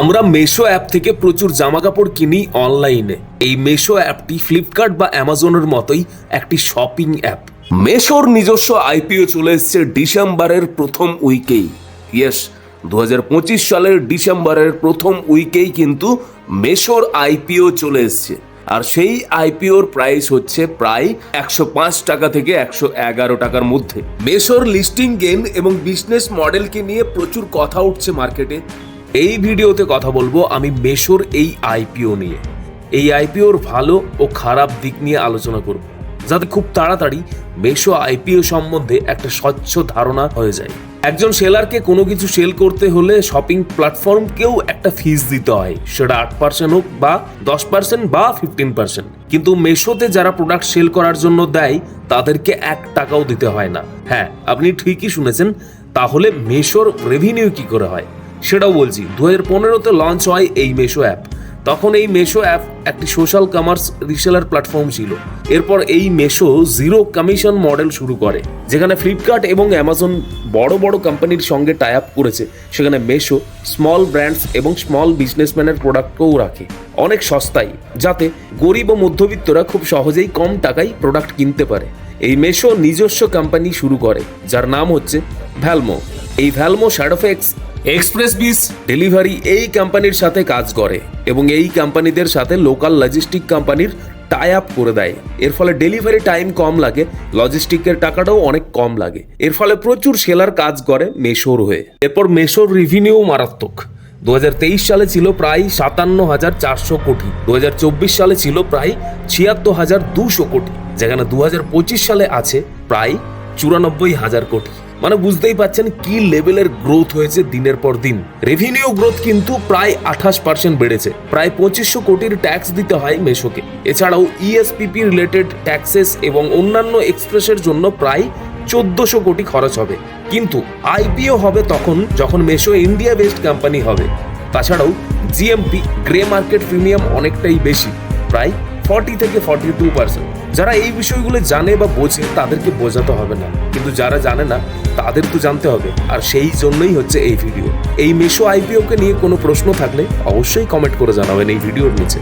আমরা মেশো অ্যাপ থেকে প্রচুর জামা কাপড় কিনি অনলাইনে এই মেশো অ্যাপটি ফ্লিপকার্ট বা অ্যামাজনের মতোই একটি শপিং অ্যাপ মেশোর নিজস্ব আইপিও চলে এসেছে ডিসেম্বরের প্রথম উইকেই। ইয়েস দু হাজার পঁচিশ সালের ডিসেম্বরের প্রথম উইকেই কিন্তু মেশোর আইপিও চলে এসছে। আর সেই আইপিওর প্রাইস হচ্ছে প্রায় একশো পাঁচ টাকা থেকে একশো এগারো টাকার মধ্যে। মেশোর লিস্টিং গেন এবং বিজনেস মডেলকে নিয়ে প্রচুর কথা উঠছে মার্কেটে এই ভিডিওতে কথা বলব আমি মেশোর এই আইপিও নিয়ে। এই আইপিওর ভালো ও খারাপ দিক নিয়ে আলোচনা করব, যাতে খুব তাড়াতাড়ি মেশো আইপিও সম্বন্ধে একটা স্বচ্ছ ধারণা হয়ে যায়। একজন সেলারকে কোনো কিছু সেল করতে হলে শপিং প্ল্যাটফর্মকেও একটা ফিস দিতে হয়, সেটা আট পার্সেন্ট হোক বা দশ পার্সেন্ট বা ফিফটিন পার্সেন্ট। কিন্তু মেশোতে যারা প্রোডাক্ট সেল করার জন্য দেয়, তাদেরকে এক টাকাও দিতে হয় না। হ্যাঁ আপনি ঠিকই শুনেছেন, তাহলে মেশোর রেভিনিউ কি করে হয়? সেটাও বলছি। দু হাজার পনেরোতে লঞ্চ হয় এই মেশো অ্যাপ তখন এই মেশো অ্যাপ একটি সোশ্যাল কমার্স রিসেলার প্ল্যাটফর্ম ছিল। এরপর এই মেশো জিরো কমিশন মডেল শুরু করে, যেখানে ফ্লিপকার্ট এবং অ্যামাজন বড় বড় কোম্পানির সঙ্গে টাই আপ করেছে। সেখানে মেশো স্মল ব্র্যান্ডস এবং স্মল বিজনেসম্যানের প্রোডাক্টকেও রাখে। অনেক সস্তায়, যাতে গরিব ও মধ্যবিত্তরা খুব সহজেই কম টাকায় প্রোডাক্ট কিনতে পারে। এই মেশো নিজস্ব কোম্পানি শুরু করে, যার নাম হচ্ছে ভ্যালমো এই ভ্যালমো শ্যাডোফেক্স এক্সপ্রেস বিস ডেলিভারি এই কোম্পানির সাথে কাজ করে এবং এই কোম্পানিদের সাথে লোকাল লজিস্টিক কোম্পানির টাই আপ করে দেয়। এর ফলে ডেলিভারি টাইম কম লাগে লজিস্টিকের টাকাটাও অনেক কম লাগে। এর ফলে প্রচুর সেলার কাজ করে মেশোর হয়ে। এরপর মেশোর রিভিনিউ মারাত্মক। দু হাজার তেইশ সালে ছিল প্রায় সাতান্ন হাজার চারশো কোটি। দু হাজার চব্বিশ সালে ছিল প্রায় ছিয়াত্তর হাজার দুশো কোটি। যেখানে দু হাজার পঁচিশ সালে আছে প্রায় চুরানব্বই হাজার কোটি। মানে বুঝতেই পাচ্ছেন কি লেভেলের গ্রোথ হয়েছে দিনের পর দিন। রেভিনিউ গ্রোথ কিন্তু প্রায় আঠাশ পার্সেন্ট বেড়েছে। প্রায় পঁচিশশো কোটির ট্যাক্স দিতে হয় মেশোকে। এছাড়াও ইএসপিপি রিলেটেড ট্যাক্সেস এবং অন্যান্য এক্সপ্রেসের জন্য প্রায় চোদ্দশো কোটি খরচ হবে। কিন্তু আইপিও হবে তখন যখন মেশো ইন্ডিয়া বেসড কোম্পানি হবে। তাছাড়াও জিএমপি গ্রে মার্কেট প্রিমিয়াম অনেকটাই বেশি, প্রায় ফর্টি থেকে ফর্টি টু পার্সেন্ট যারা এই বিষয়গুলো জানে বা বোঝে তাদেরকে বোঝাতে হবে না। কিন্তু যারা জানে না তাদের তো জানতে হবে। আর সেই জন্যই হচ্ছে এই ভিডিও। এই মেশো আইপিওকে নিয়ে কোনো প্রশ্ন থাকলে অবশ্যই কমেন্ট করে জানাবেন এই ভিডিওর নিচে।